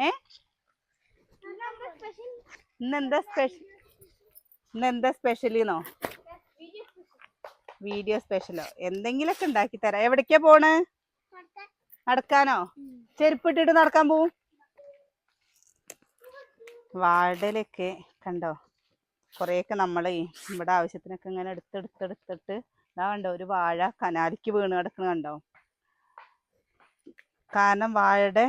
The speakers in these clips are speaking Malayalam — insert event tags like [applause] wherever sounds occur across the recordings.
ഏ? ഇന്നെന്താ സ്പെഷ്യൽ സ്പെഷ്യലിന്നോ? വീഡിയോ സ്പെഷ്യലോ? എന്തെങ്കിലൊക്കെ ഉണ്ടാക്കി തരാം. എവിടേക്കാ പോണ്? നടക്കാനോ? ചെരുപ്പിട്ടിട്ട് നടക്കാൻ പോവും? വാടലൊക്കെ കണ്ടോ? കുറേയൊക്കെ നമ്മൾ ഇവിടെ ആവശ്യത്തിനൊക്കെ ഇങ്ങനെ എടുത്തെടുത്തെടുത്തിട്ട് ഇതാ കണ്ടോ ഒരു വാഴ കനാലിക്ക് വീണ് കിടക്കണ കണ്ടോ? കാരണം വാഴയുടെ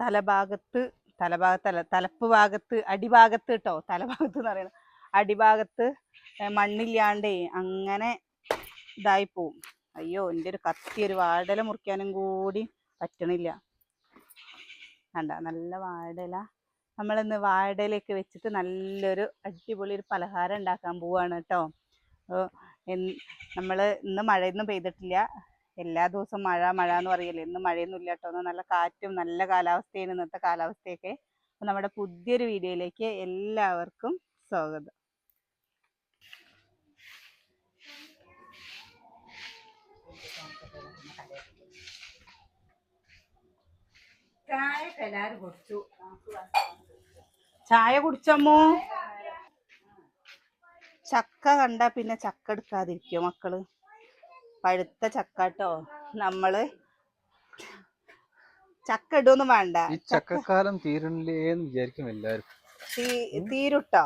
തലഭാഗത്ത് തലഭാഗത്തല്ല തലപ്പ് ഭാഗത്ത് അടിഭാഗത്ത് കേട്ടോ തലഭാഗത്ത് എന്ന് പറയുന്നത്. അടിഭാഗത്ത് മണ്ണില്ലാണ്ടേ അങ്ങനെ ഇതായി പോവും. അയ്യോ എന്റെ ഒരു കത്തി ഒരു വാടല മുറിക്കാനും കൂടി പറ്റണില്ല. കണ്ട നല്ല വാടല നമ്മളിന്ന് വാടലയൊക്കെ വെച്ചിട്ട് നല്ലൊരു അടിപൊളി ഒരു പലഹാരം ഉണ്ടാക്കാൻ പോവാണ് കേട്ടോ നമ്മൾ ഇന്ന് മഴയൊന്നും പെയ്തിട്ടില്ല. എല്ലാ ദിവസവും മഴ മഴ എന്ന് പറയല്ലേ? ഇന്ന് മഴയൊന്നും ഇല്ല കേട്ടോ ഇന്ന് നല്ല കാറ്റും നല്ല കാലാവസ്ഥയാണ് ഇന്നത്തെ കാലാവസ്ഥയൊക്കെ. അപ്പോൾ നമ്മുടെ പുതിയൊരു വീഡിയോയിലേക്ക് എല്ലാവർക്കും സ്വാഗതം. ചായ കുടിച്ചമ്മോ ചക്ക കണ്ട പിന്നെ ചക്ക എടുക്കാതിരിക്കോ മക്കൾ? പഴുത്ത ചക്കാട്ടോ. നമ്മൾ ചക്ക ഇടൊന്നും വേണ്ട. ഈ ചക്കക്കാലം തീരണില്ലേന്ന് വിചാരിക്കും എല്ലാരും തീരുട്ടോ.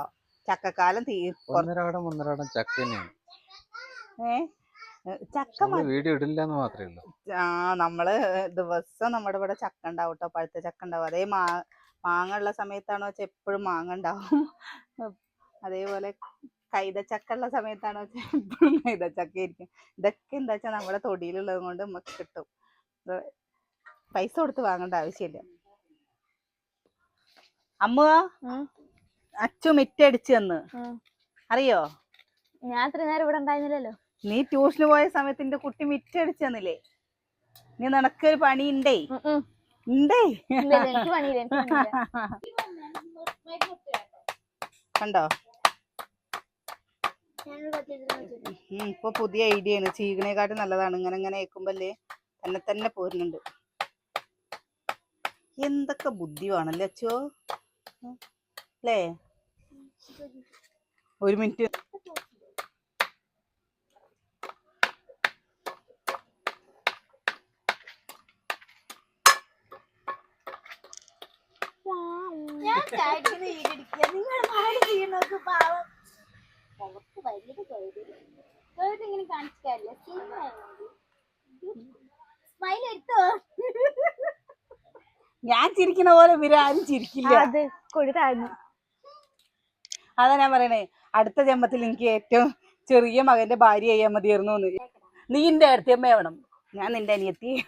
ചക്കക്കാലം തീർ ഒന്നരാടം ഒന്നരാടം ചക്ക തന്നെയാണ്. ചക്ക വീഡിയോ ഇടില്ല എന്ന് മാത്രമേ ഉള്ളൂ. ആ നമ്മൾ ദിവസം നമ്മുടെ ഇവിടെ ചക്ക ഉണ്ടാവും കേട്ടോ പഴുത്ത ചക്ക ഉണ്ടാവും. അതേ മാ മാങ്ങ ഉള്ള സമയത്താണോ വെച്ചാൽ എപ്പോഴും മാങ്ങ ഉണ്ടാവും. അതേപോലെ കൈതച്ചക്ക ഉള്ള സമയത്താണ് എപ്പോഴും കൈതച്ചക്ക ആയിരിക്കും. ഇതൊക്കെ എന്താ വെച്ചാൽ നമ്മുടെ തൊടിയിലുള്ളത് കൊണ്ട് നമുക്ക് കിട്ടും. പൈസ കൊടുത്ത് വാങ്ങേണ്ട ആവശ്യമില്ല. അമ്മ അച്ചു മിറ്റടിച്ചു തന്ന്. അറിയോ? ഞാൻ നേരം ഇവിടെ ഉണ്ടായിരുന്നില്ലല്ലോ. നീ ട്യൂഷന് പോയ സമയത്ത് എന്റെ കുട്ടി മിറ്റടിച്ചു തന്നില്ലേ? നീ നിനക്കൊരു പണി ഉണ്ടേ. ഉണ്ടേ. കണ്ടോ? ഇപ്പൊ പുതിയ ഐഡിയ ആണ്. ചീകണേക്കാട്ടും നല്ലതാണ്. ഇങ്ങനെ ഇങ്ങനെ ഏക്കുമ്പല്ലേ തന്നെ തന്നെ പോരുന്നുണ്ട്. എന്തൊക്കെ ബുദ്ധി വേണല്ലേ അച്ചോ. അല്ലേ? ഒരു മിനിറ്റ്. ഞാൻ നിങ്ങൾ മാറി ചെയ്യണോക്ക് പാവം. മുഖത്ത് ഭയങ്കര തൊഴിൽ ഇങ്ങനെ കാണിച്ചില്ല സ്മൈൽ എടുത്തോ? ഞാൻ ചിരിക്കുന്ന പോലെ ആരും ചിരിക്കില്ല. അത് കൊടുത്തായിരുന്നു അതാ ഞാൻ പറയണേ. അടുത്ത ജന്മത്തിൽ എനിക്ക് ഏറ്റവും ചെറിയ മകന്റെ ഭാര്യ ചെയ്യാൻ മതിയായിരുന്നു നീ എന്റെ അടുത്തമ്മ വേണം. ഞാൻ നിന്റെ അനിയത്തി.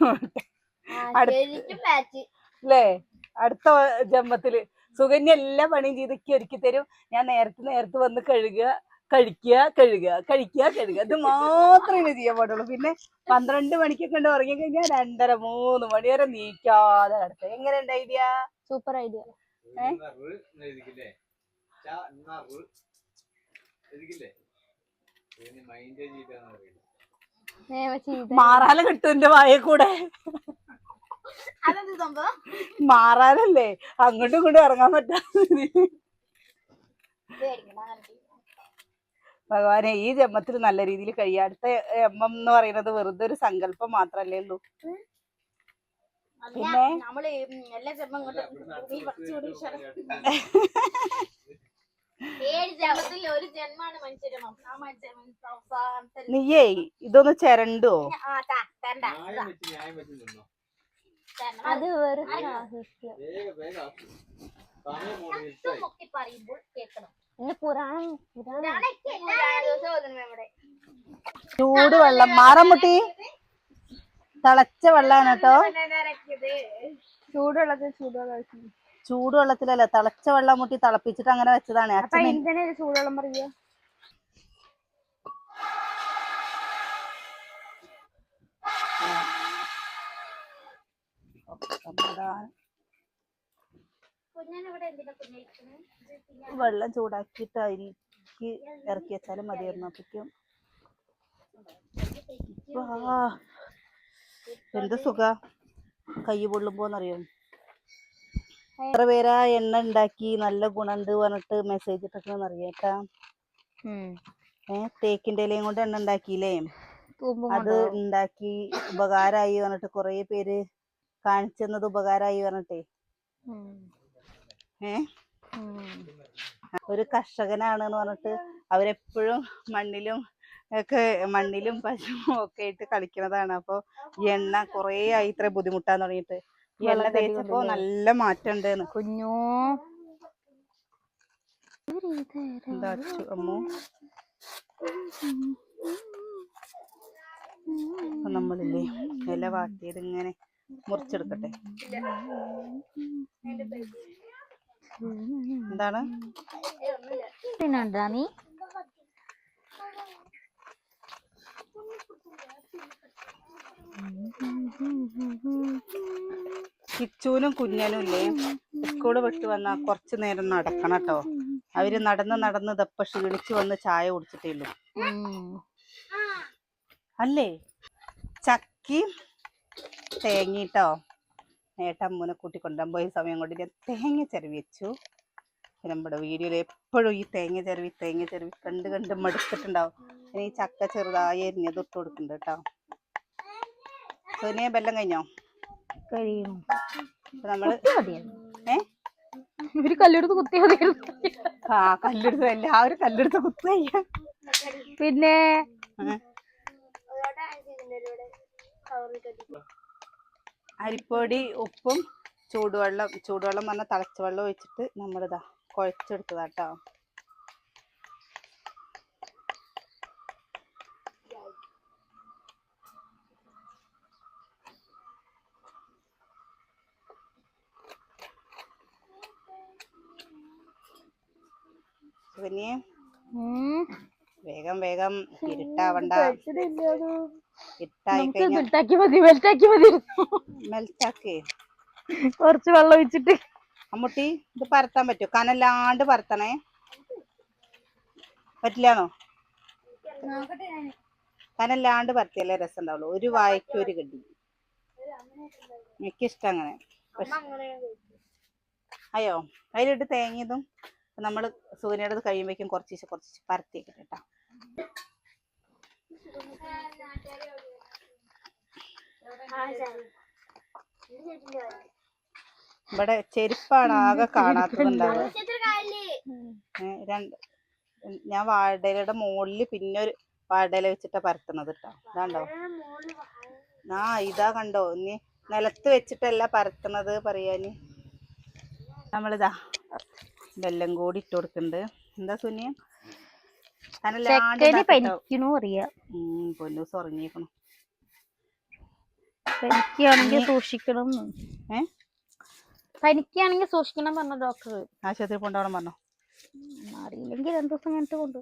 അടുത്ത- ശരിക്കും മാച്ച്. അല്ലേ അടുത്ത ജന്മത്തിൽ സുകന്യ എല്ലാ പണിയും ചെയ്തൊക്കെ ഒരുക്കി തരും. ഞാൻ നേരത്തെ നേരത്തെ വന്ന് കഴുകുക. കഴിക്കുക കഴുകുക കഴിക്കുക കഴുകുക. ഇത് മാത്രമേ ചെയ്യാൻ പാടുള്ളൂ. പിന്നെ പന്ത്രണ്ട് മണിക്കൊക്കെ ഉണ്ട് ഉറങ്ങി കഴിഞ്ഞാൽ രണ്ടര മൂന്ന് മണി വരെ നീക്കാതെ കിടക്കുക എങ്ങനെയുണ്ട് ഐഡിയ? Super idea. മാറാല കിട്ടും എന്റെ വായ കൂടെ. മാറാലല്ലേ? മാറാനല്ലേ അങ്ങോട്ടും ഇങ്ങോട്ടും ഇറങ്ങാൻ പറ്റാതെ. ഭഗവാനെ ഈ ജന്മത്തിൽ നല്ല രീതിയിൽ കഴിയുക അടുത്ത ജന്മം എന്ന് പറയുന്നത് വെറുതെ ഒരു സങ്കല്പം മാത്രല്ലേ ഉള്ളൂ. പിന്നെ? നമ്മൾ എല്ലാ ജന്മം [laughs] നീയേ ഇതൊന്ന് ചിരണ്ടോ. അത് വെറുതെ മുക്കി പറയുമ്പോൾ കേൾക്കണം. പുരാണം ചൂട് വെള്ളം. മാറമുട്ടി തിളച്ച വെള്ളമാണ് കേട്ടോ. ചൂടുവെള്ളത്തിൽ ചൂടുവെള്ളം ചൂടുവെള്ളത്തിലല്ല തിളച്ച വെള്ളം മുട്ടി തിളപ്പിച്ചിട്ട് അങ്ങനെ വെച്ചതാണ്. അച്ഛൻ ചൂടുവെള്ളം പറയുക. കുഞ്ഞിരിക്കുന്നത് വെള്ളം ചൂടാക്കിയിട്ട് അതിലേക്ക് ഇറക്കി വെച്ചാലും മതിയായിരുന്നു. അപ്പക്കും എന്ത് സുഖ? കൈ പൊള്ളുമ്പോന്നറിയോ? എത്ര പേരാ എണ്ണ ഉണ്ടാക്കി നല്ല ഗുണുണ്ട് പറഞ്ഞിട്ട് മെസ്സേജ് ഇട്ടിട്ടുണ്ടെന്ന് അറിയാട്ടാ ഏ തേക്കിന്റെ ഇലയും കൊണ്ട് എണ്ണ ഉണ്ടാക്കിയില്ലേ? അത് ഉണ്ടാക്കി ഉപകാരമായി പറഞ്ഞിട്ട് കൊറേ പേര് കാണിച്ചെന്നത് ഉപകാരമായി പറഞ്ഞിട്ടേ. ഏ? ഒരു കർഷകനാണ് എന്ന് പറഞ്ഞിട്ട് അവരെപ്പോഴും മണ്ണിലും ഒക്കെ മണ്ണിലും പശുവും ഒക്കെ ആയിട്ട് കളിക്കുന്നതാണ്. അപ്പൊ എണ്ണ കൊറേ ആയി ഇത്ര ബുദ്ധിമുട്ടാൻ തുടങ്ങിയിട്ട് എണ്ണ തേച്ചപ്പോ നല്ല മാറ്റം ഉണ്ട് കുഞ്ഞു നമ്മളില്ലേ ഇല വാട്ടിയത് ഇങ്ങനെ മുറിച്ചെടുക്കട്ടെ. എന്താണ്? നീ കിച്ചൂനും കുഞ്ഞനും ഇല്ലേ? സ്കൂൾ വിട്ട് വന്ന കുറച്ചു നേരം നടക്കണം കേട്ടോ. അവർ നടന്ന് നടന്ന് ദപ്പ ക്ഷീണിച്ചു വന്ന് ചായ കുടിച്ചിട്ടേ ഉള്ളൂ അല്ലേ? ചക്കി തേങ്ങയിട്ടോ ഏട്ടമ്മൂനെ കൂട്ടിക്കൊണ്ടുപോകാൻ പോയ സമയം കൊണ്ട് ഞാൻ തേങ്ങ ചെറുവി വെച്ചു. നമ്മുടെ വീഡിയോയിൽ എപ്പോഴും ഈ തേങ്ങ ചെറുവി തേങ്ങ ചെറുവി കണ്ട് കണ്ട് മടുത്തിട്ടുണ്ടാവും. ഇനി ഈ ചക്ക ചെറുതായി എരിഞ്ഞത് ഇട്ട് കൊടുക്കുന്നുണ്ട് കേട്ടോ. സോനിയ ബെല്ലം കഴിഞ്ഞോ? കഴിയും. അപ്പൊ നമ്മൾ ഏ? ഇവർ കല്ലെടുത്ത് കുത്തി മതിയായിരുന്നു. ആ കല്ലെടുത്ത് എല്ലാവരും കല്ലെടുത്ത് കുത്തുകയ്യ പിന്നെ അരിപ്പൊടി ഉപ്പും ചൂടുവെള്ളം ചൂടുവെള്ളം പറഞ്ഞാൽ തിളച്ച വെള്ളം ഒഴിച്ചിട്ട് നമ്മളിതാ കുഴച്ചെടുത്തതാട്ടോ. വേഗം വേഗം ഇരുട്ടാവണ്ട. ബെൽറ്റാക്കി മതി മതി. മെൽറ്റാക്കേ കുറച്ച് വെള്ളം ഒഴിച്ചിട്ട്. അമ്മുട്ടി ഇത് പരത്താൻ പറ്റുമോ? കനല്ലാണ്ട് പരത്തണേ. പറ്റില്ലാണോ കനല്ലാണ്ട് പരത്തിയല്ലേ രസം ഉണ്ടാവുള്ളൂ ഒരു വായ്ക്ക് ഒരു കടി എനിക്കിഷ്ടം അങ്ങനെ അയ്യോ അതിലിട്ട് തേങ്ങിയതും നമ്മൾ സൂര്യയുടെ കഴിയുമ്പോഴേക്കും കുറച്ച് കുറച്ച് പരത്തിയൊക്കെ കേട്ടോ ഇവിടെ ചെരുപ്പാണ് ആകെ കാണാത്തതുണ്ടാവുക രണ്ട് ഞാൻ വാഴയുടെ മുകളിൽ പിന്നെ ഒരു വാഴയില വെച്ചിട്ടാ പരത്തുന്നത് കേട്ടോ ഇതാണ്ടോ? ആ ഇതാ കണ്ടോ? ഇനി നിലത്ത് വെച്ചിട്ടല്ല പരത്തുന്നത് പറയാന്. നമ്മളിതാ ഇതെല്ലാം കൂടി ഇട്ട് കൊടുക്കുന്നുണ്ട് എന്താ സുനിയ ചെക്കന് ഇതാക്കിട്ടോ. പനിക്കണു അറിയാം. ഉം, പൊന്നൂസ് ഉറങ്ങിയേക്കണു. പനിക്കാണെങ്കിൽ സൂക്ഷിക്കണം ഏ? പനിക്കാണെങ്കിൽ സൂക്ഷിക്കണം പറഞ്ഞ ഡോക്ടർ ആശുപത്രി കൊണ്ടുപോകണം പറഞ്ഞോ? അറിയില്ലെങ്കിൽ രണ്ടു ദിവസം കഴിഞ്ഞിട്ട് കൊണ്ടു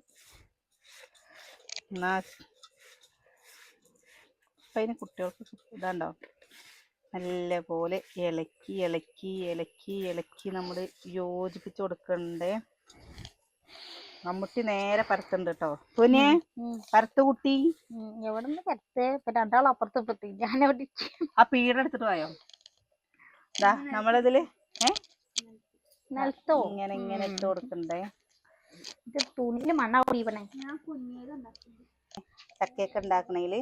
അതിന് കുട്ടികൾക്ക് ഇതാണ്ടോ? നല്ല പോലെ ഇളക്കി ഇളക്കി ഇളക്കി ഇളക്കി നമ്മൾ യോജിപ്പിച്ച് കൊടുക്കണ്ടേ? മമ്മൂട്ടി നേരെ പരത്തുണ്ട് കേട്ടോ. സുനിയെ പരത്ത് കുട്ടി. എവിടെ നിന്ന് പറ്റേ ഇപ്പൊ രണ്ടാൾ അപ്പുറത്ത് ഇപ്പത്തി ഞാൻ എവിടെ ആ പീട എടുത്തിട്ട് പോയോ? ദാ നമ്മളിതിൽ ഏ? നിലത്തോ ഇങ്ങനെ ഇങ്ങനെ ഇട്ട് കൊടുക്കണ്ടേ? ഇത് തുണിയിൽ മണ്ണ കുടിപ്പണേ ചക്കയൊക്കെ ഉണ്ടാക്കണേൽ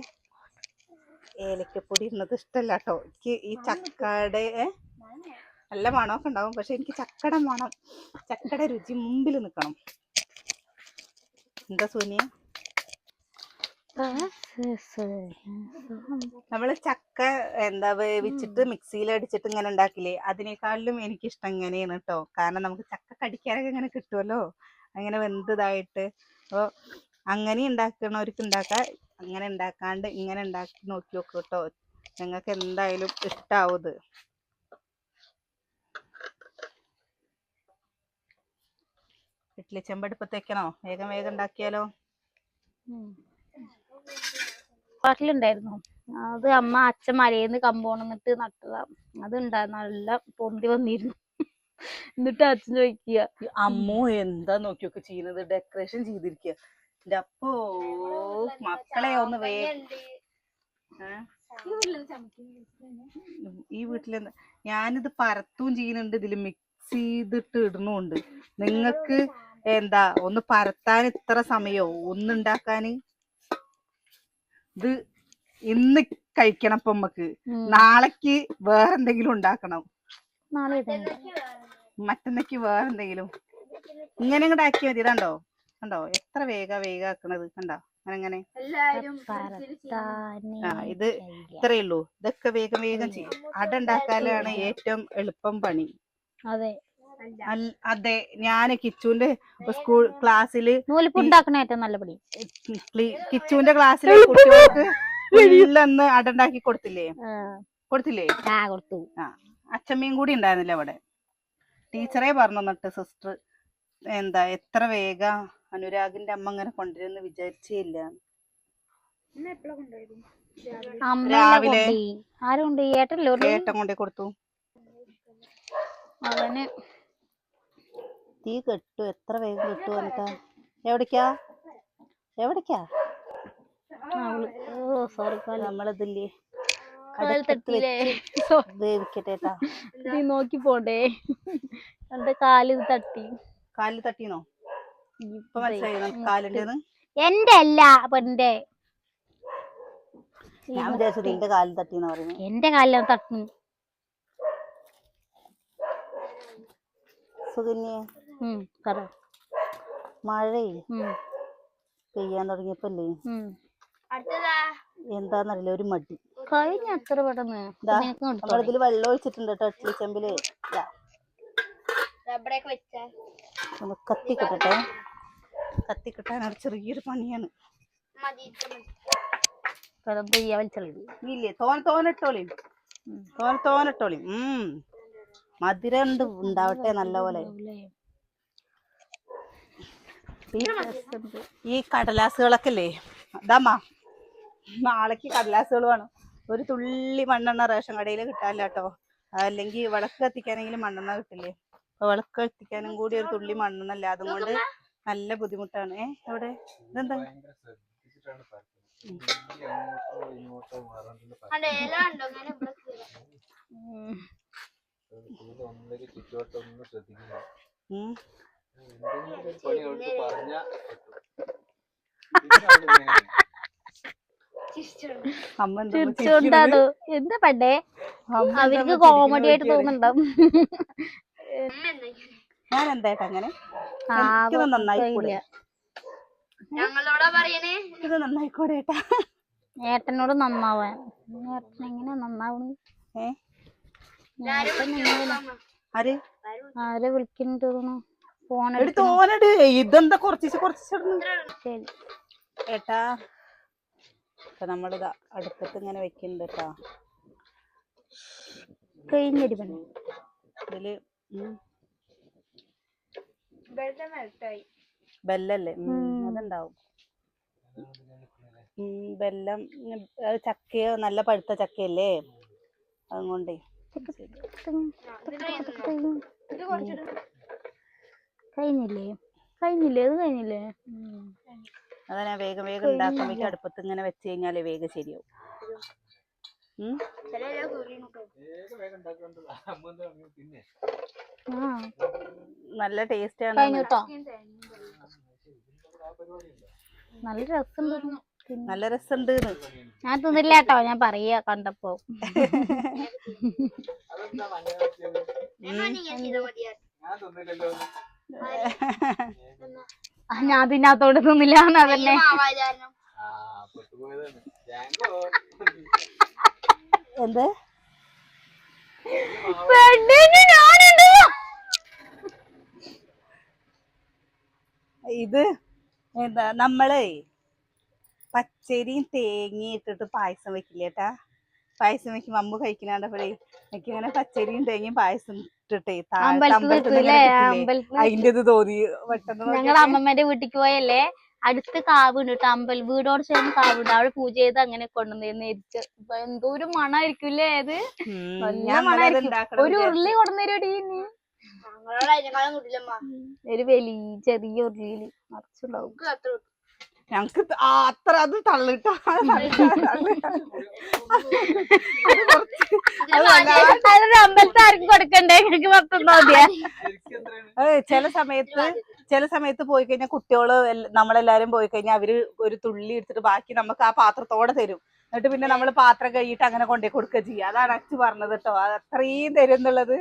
ഏലക്കപ്പൊടി ഇടുന്നത് ഇഷ്ടല്ല കേട്ടോ. എനിക്ക് ഈ ചക്കയുടെ ഏ? നല്ല മണമൊക്കെ ഉണ്ടാവും. പക്ഷെ എനിക്ക് ചക്കട മണം ചക്കട രുചി മുമ്പിൽ നിൽക്കണം എന്താ സോനിയ? നമ്മൾ ചക്ക എന്താ വേവിച്ചിട്ട് മിക്സിയിൽ അടിച്ചിട്ട് ഇങ്ങനെ ഉണ്ടാക്കില്ലേ? അതിനേക്കാളിലും എനിക്കിഷ്ടം ഇങ്ങനെയാണ് കേട്ടോ കാരണം നമുക്ക് ചക്ക കടിക്കാനൊക്കെ ഇങ്ങനെ കിട്ടുമല്ലോ അങ്ങനെ വെന്തതായിട്ട്. അപ്പോൾ അങ്ങനെ ഉണ്ടാക്കണവർക്ക് ഉണ്ടാക്കാം അങ്ങനെ ഉണ്ടാക്കാണ്ട് ഇങ്ങനെ ഉണ്ടാക്കി നോക്കി നോക്കൂ കേട്ടോ നിങ്ങൾക്ക് എന്തായാലും ഇഷ്ടാവും ഇത്. ഇഡ്ഡലി ചെമ്പടുപ്പത്ത് വെക്കണോ വേഗം വേഗം ഉണ്ടാക്കിയാലോ? പാട്ടിലുണ്ടായിരുന്നു. അത് അമ്മ അച്ഛൻ മലയിന്ന് കമ്പോണന്നിട്ട് നട്ടതാ. അത് ഉണ്ടായിരുന്നു നല്ല പൊന്തി വന്നിരുന്നു. എന്നിട്ട് അച്ഛൻ ചോദിക്കുക. അമ്മു എന്താ നോക്കിയൊക്കെ ചെയ്യുന്നത്? ഡെക്കറേഷൻ ചെയ്തിരിക്കുക. എന്റെ അപ്പോ മക്കളെ ഒന്ന് വേ? ഈ വീട്ടിൽ ഞാനിത് പരത്തും ചെയ്യുന്നുണ്ട്. ഇതിൽ മിക്സ് ചെയ്തിട്ട് ഇടുന്നുണ്ട് നിങ്ങക്ക് എന്താ ഒന്ന് പരത്താൻ ഇത്ര സമയോ? ഒന്നുണ്ടാക്കാൻ ഇത് ഇന്ന് കഴിക്കണം ഇപ്പൊ നമ്മക്ക്. നാളേക്ക് വേറെന്തെങ്കിലും ഉണ്ടാക്കണം. മറ്റന്നേക്ക് വേറെന്തെങ്കിലും. ഇങ്ങനെ ഇങ്ങോട്ട് ആക്കിയ മതി. ഇതാണ്ടോ? കണ്ടോ? എത്ര വേഗ വേഗ ആക്കണത്. കണ്ടോ? അങ്ങനെ ആ ഇത് ഇത്രേ ഇത്രയേ ഉള്ളൂ. ഇതൊക്കെ വേഗം വേഗം ചെയ്യും. അട ഉണ്ടാക്കാനാണ് ഏറ്റവും എളുപ്പം പണി. അതെ. അതെ ഞാൻ കിച്ചുവിന്റെ സ്കൂൾ ക്ലാസ്സിൽ നൂലിപ്പുണ്ടാക്കണ ഏറ്റവും നല്ല പണി കിച്ചുവിന്റെ ക്ലാസ്സിൽ കുട്ടികൾക്ക് [laughs] ഫുള്ളന്ന് അടണ്ടാക്കി കൊടുത്തില്ലേ? കൊടുത്തില്ലേ? ആ കൊടുത്തു. ആ അച്ഛമ്മയും കൂടി ഉണ്ടായിരുന്നില്ല അവിടെ? ടീച്ചറെ പറഞ്ഞു എന്നിട്ട് സിസ്റ്റർ എന്താ എത്ര വേഗ അനുരാഗിന്റെ അമ്മ ഇങ്ങനെ കൊണ്ടുവരുമെന്ന് വിചാരിച്ചേ ഇല്ല അമ്മ രാവിലെ. ഏട്ടൻ കൊണ്ടേ കൊടുത്തു. അവന് തീ കെട്ടു. എത്ര വേഗം കെട്ടു എന്നിട്ടാ എവിടേക്കാ? എവിടേക്കാ? സോറി നമ്മളിതില്ലേ? വേവിക്കട്ടെ നോക്കി പോണ്ടേ? എന്റെ കാൽ തട്ടി. കാൽ തട്ടിനോ ഇപ്പൊ മനസ്സിലായി എന്റെ അല്ല പെണ്ണിന്റെ. ഞാൻ വിചാരിച്ചത് നിന്റെ കാലിൽ തട്ടീന്ന് പറയുന്നത് എന്റെ കാലിലാണ് തട്ടി സുകന്യെ പറ മഴയെ ഉം. പെയ്യാൻ തുടങ്ങിയപ്പല്ലേ? എന്താന്നറിയില്ല ഒരു മടി. കഴിഞ്ഞ അത്ര പെട്ടെന്ന് ഇതിൽ വെള്ളം ഒഴിച്ചിട്ടുണ്ട് കേട്ടോ ഇഡ്ഡലി ചെമ്പിൽ. കത്തി കിട്ടട്ടെ കത്തി ചെറിയൊരു പണിയാണ്. പെയ്യ വലിച്ചളി ഇല്ലേ തോന തോനട്ടോളി തോന തോനട്ടോളി ഉം. മധുരം ഉണ്ട് ഉണ്ടാവട്ടെ നല്ല പോലെ. ഈ കടലാസുകളൊക്കെ അല്ലേ അതാമ്മ നാളേക്ക് കടലാസുകൾ വേണം. ഒരു തുള്ളി മണ്ണെണ്ണ റേഷൻ കടയിൽ കിട്ടാനില്ല കേട്ടോ അല്ലെങ്കിൽ വിളക്ക് കത്തിക്കാനെങ്കിലും മണ്ണെണ്ണ കിട്ടില്ലേ? അപ്പൊ വിളക്ക് കത്തിക്കാനും കൂടി ഒരു തുള്ളി മണ്ണെണ്ണ ഇല്ല അതുകൊണ്ട് നല്ല ബുദ്ധിമുട്ടാണ്. ഏ എവിടെ ഇതെന്താ? ഉം. ചിരിച്ചോണ്ടാണ് എന്താ പണ്ടേ? അമ്മ എന്താ അവർക്ക് കോമഡി ആയിട്ട് തോന്നുന്നുണ്ടാവും ഞാൻ എന്തായിട്ടാ അങ്ങനെ? ഇല്ല. ഇത് നന്നായിക്കൂടെ ഏട്ടാ? ഏട്ടനോട് നന്നാവാൻ. ഏട്ടൻ എങ്ങനെ നന്നാവണ്? ഏ? ആര്? ആരെ വിളിക്കുന്നുണ്ട് തോന്നുന്നു? ഫോൺ എടി തോനട് ഇതെന്താ കുറച്ച് ശരി. ഏട്ടാ ഇപ്പൊ നമ്മളിതാ അടുപ്പത്ത് ഇങ്ങനെ വെക്കുന്നുണ്ട് കേട്ടാ കഴിഞ്ഞൊരു പണി ഇതിൽ. ബെല്ലല്ലേ. അതുണ്ടാവും. ബെല്ലം അത് ചക്കയോ നല്ല പഴുത്ത ചക്കയല്ലേ? അതുകൊണ്ടേ കഴിഞ്ഞില്ലേ? കഴിഞ്ഞില്ലേ? അത് കഴിഞ്ഞില്ലേ? ഉം. അതാ ഞാൻ വേഗം വേഗം ഉണ്ടാക്കുമ്പോഴേക്കും അടുപ്പത്ത് ഇങ്ങനെ വെച്ച് കഴിഞ്ഞാൽ വേഗം ശരിയാവും. നല്ല ടേസ്റ്റ് ആണ് നല്ല രസമുണ്ട് നല്ല രസമുണ്ട് ഞാൻ തിന്നില്ല കേട്ടോ ഞാൻ പറയാ കണ്ടപ്പോ. ആ, ഞാൻ അതിനകത്തോട് തിന്നില്ല അതന്നെ. എന്ത്? ഇത് എന്താ നമ്മളെ പച്ചരിയും തേങ്ങയും ഇട്ടിട്ട് പായസം വെക്കില്ലേട്ടാ പായസം വെക്കുമ്പോ അമ്മ കഴിക്കണാണ്ടപ്പോഴേ എനിക്കിങ്ങനെ പച്ചരിയും തേങ്ങയും പായസം ഇട്ടിട്ടേ അതിന്റെ തോന്നി പെട്ടെന്ന് ഞങ്ങൾ അമ്മമ്മന്റെ വീട്ടിക്ക് പോയല്ലേ? അടുത്ത് കാവുണ്ട് കേട്ടോ അമ്പൽ വീടോട് ചേർന്ന് കാവുണ്ട്. അവിടെ പൂജ ചെയ്ത് അങ്ങനെ കൊണ്ടുവന്നിരുന്നു എന്തോ ഒരു മണായിരിക്കൂലേ അത്? നല്ല മണായിരിക്കും. ഒരു വിചാരിച്ചു. കൊണ്ടുവന്നേരോടി കൊണ്ടുവന്നേരടി ഒരു വലിയ ചെറിയ ഉരുളിയിൽ നിറച്ചുണ്ടാവും ഞങ്ങക്ക് അത്ര അത് തള്ളിട്ടോ. ആർക്കും കൊടുക്കണ്ടേ? ഞങ്ങൾക്ക് ചില സമയത്ത് ചില സമയത്ത് പോയി കഴിഞ്ഞാൽ കുട്ടികൾ നമ്മളെല്ലാരും പോയി കഴിഞ്ഞാൽ അവർ ഒരു തുള്ളി എടുത്തിട്ട് ബാക്കി നമുക്ക് ആ പാത്രത്തോടെ തരും. എന്നിട്ട് പിന്നെ നമ്മൾ പാത്രം കഴിയിട്ട് അങ്ങനെ കൊണ്ടേ കൊടുക്കുക ചെയ്യുക അതാണ് അച്ഛൻ പറഞ്ഞത് കേട്ടോ അത് അത്രയും തരും എന്നുള്ളത്.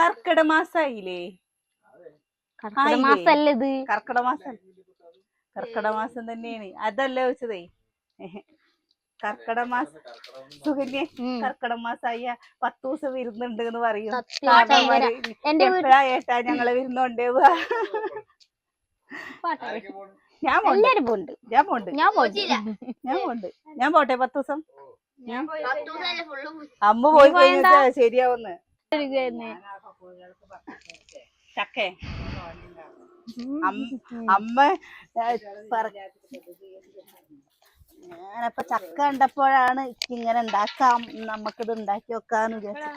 കർക്കിടമാസായില്ലേ കർക്കിടമാസല്ലേ ഇത്? കർക്കിടക മാസം. കർക്കിടക മാസം തന്നെയാണ്. അതല്ലേ വെച്ചതേ കർക്കിടക മാസം സുകന്യെ. കർക്കിടക മാസായ പത്ത് ദിവസം വിരുന്നുണ്ട് എന്ന് പറയും. എപ്പോഴാ ഏട്ടാ ഞങ്ങളെ വിരുന്നുണ്ടേ ഞാൻ പോണ്ട്. ഞാൻ പോണ്ട്. ഞാൻ പോണ്ട്. ഞാൻ പോണ്ട്. ഞാൻ പോട്ടെ പത്ത് ദിവസം? അമ്മ പോയി. കഴിഞ്ഞാ ശരിയാവുന്ന്. ചക്കേ. അമ്മ ഞാനപ്പൊ ചക്ക കണ്ടപ്പോഴാണ് ഇങ്ങനെ ഉണ്ടാക്കാം നമുക്കിത് ഉണ്ടാക്കി വെക്കാന്ന് വിചാരിച്ചു.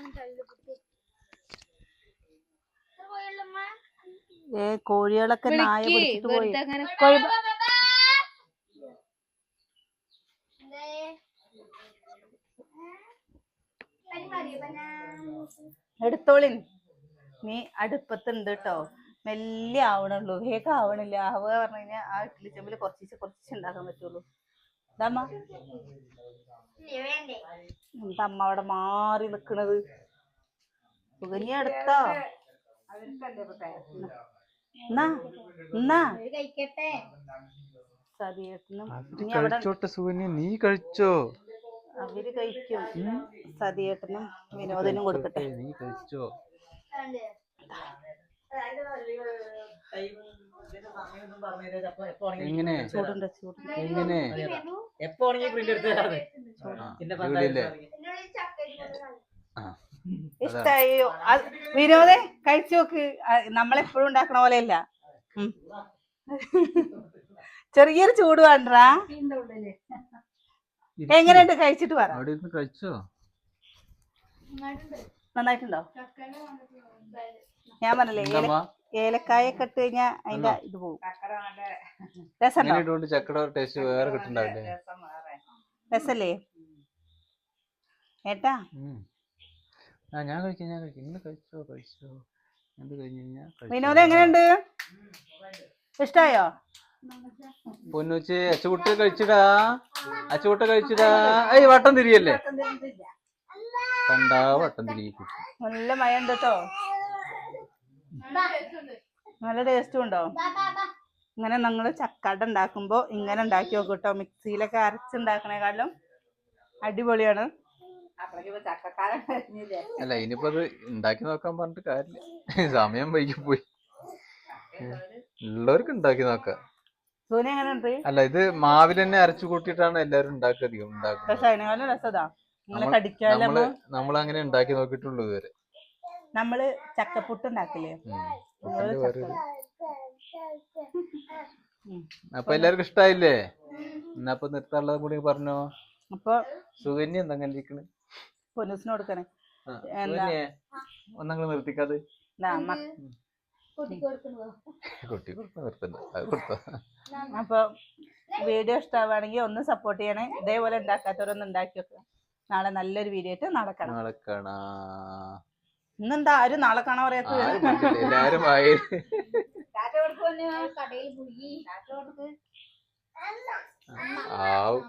ഏ കോഴികളൊക്കെ നായ പിടിച്ചിട്ട് പോയി. കോഴി എടുത്തോളിൻ. നീ അടുപ്പത്തുണ്ട് കേട്ടോ. മെല്ലെ ആവണുള്ളൂ. വേഗം ആവണില്ല. ആവുക പറഞ്ഞു കഴിഞ്ഞാൽ ആ ഇഡ്ഡലി ചെമ്പിൽ കുറച്ച് കുറച്ച് ഉണ്ടാക്കാൻ പറ്റുള്ളൂ. ഇതമ്മ. എന്താ അമ്മ അവിടെ മാറി നിക്കണത്? സുകന്യ എടുത്തോ? എന്നാ നീ കഴിച്ചോ? അവർ കഴിക്കും. സതിയേട്ടനും വിനോദനും കൊടുക്കട്ടെ. നീ കഴിച്ചോ? എങ്ങനെ? എങ്ങനെ? എപ്പോ ആണെങ്കിൽ പ്രിന്റ് എടുത്ത് തരാതെ ആ, പിന്നെ ജോലിയില്ലേ? ആ ഇഷ്ടായോ. വിനോദേ കഴിച്ചു നോക്ക്. നമ്മളെപ്പോഴും ഉണ്ടാക്കണ പോലെ അല്ല ചെറിയൊരു ചൂട് വേണ്ടാ. എങ്ങനെയുണ്ട്? കഴിച്ചിട്ട് പറ. കഴിച്ചോ? നന്നായിട്ടുണ്ടോ? ഞാൻ പറഞ്ഞില്ലേ ഏല ഏലക്കായൊക്കെ ഇട്ട് കഴിഞ്ഞാ അതിന്റെ ഇത് പോകും. രസമുണ്ടോ? ഇങ്ങനെ ഇട്ടുകൊണ്ട് ചക്കയുടെ ടേസ്റ്റ് വേറെ കിട്ടുണ്ടാവില്ലേ? രസല്ലേ? ഏട്ടാ? ഉം. ആ ഞാൻ കഴിക്കാം ഞാൻ കഴിക്കാം. ഇന്ന് കഴിച്ചോ കഴിച്ചോ? എന്ത് കഴിഞ്ഞ് കഴിഞ്ഞാ കഴിച്ചോ. വിനോദം എങ്ങനെയുണ്ട്? ഇഷ്ടായോ? പൊന്നുച്ചി അച്ചുകുട്ടി കഴിച്ചിടാ. അച്ചുകുട്ടി കഴിച്ചിടാ. ഏയ് വട്ടം തിരിയല്ലേ? കണ്ടാ വട്ടം തിരികെ നല്ല മഴ ഉണ്ട് കേട്ടോ. നല്ല ടേസ്റ്റും ഉണ്ടോ? ഇങ്ങനെ നിങ്ങൾ ചക്കാട്ട ഉണ്ടാക്കുമ്പോ ഇങ്ങനെ ഉണ്ടാക്കി നോക്കും കേട്ടോ മിക്സിയിലൊക്കെ അരച്ചുണ്ടാക്കണേക്കാളും അടിപൊളിയാണ്. അല്ല ഇനിയിപ്പോ അത് ഉണ്ടാക്കി നോക്കാൻ പറഞ്ഞിട്ട് കാര്യമില്ല സമയം വൈകി പോയി. ഉള്ളവർക്ക് ഉണ്ടാക്കി നോക്കാം. അല്ല ഇത് മാവിൽ തന്നെ അരച്ചു കൂട്ടിയിട്ടാണ് എല്ലാവരും ഉണ്ടാക്കുക അധികം ഉണ്ടാക്കുന്നത്. നമ്മൾ നമ്മൾ അങ്ങനെ ഉണ്ടാക്കി നോക്കിയിട്ടുള്ളൂ ഇതുവരെ. നമ്മൾ ചക്കപ്പുട്ട് ഉണ്ടാക്കില്ലേ. അപ്പൊ എല്ലാവർക്കും ഇഷ്ടായില്ലേ? എന്നാ അപ്പൊ നിർത്താനുള്ളത് കൂടി പറഞ്ഞു? അപ്പൊ സുകന്യ എന്താ ഇരിക്കണ്? പൊന്നൂസിന് കൊടുക്കണേ. ആ, ഒന്നങ്ങൾ നിർത്തിക്കാതെ. കുട്ടി അപ്പൊ വീഡിയോ ഇഷ്ടമാണെങ്കിൽ ഒന്ന് സപ്പോർട്ട് ചെയ്യണേ. ഇതേപോലെ ഉണ്ടാക്കാത്തവരൊന്നും ഉണ്ടാക്കി വെക്കുക നാളെ നല്ലൊരു വീഡിയോ ആയിട്ട് നടക്കണം കാണാം. നാളെ കാണാ. ഇന്നെന്താ? ആരും നാളെ കാണാൻ പറയാത്തത് എല്ലാരും വായി കടയിൽ പോയി. ആവും.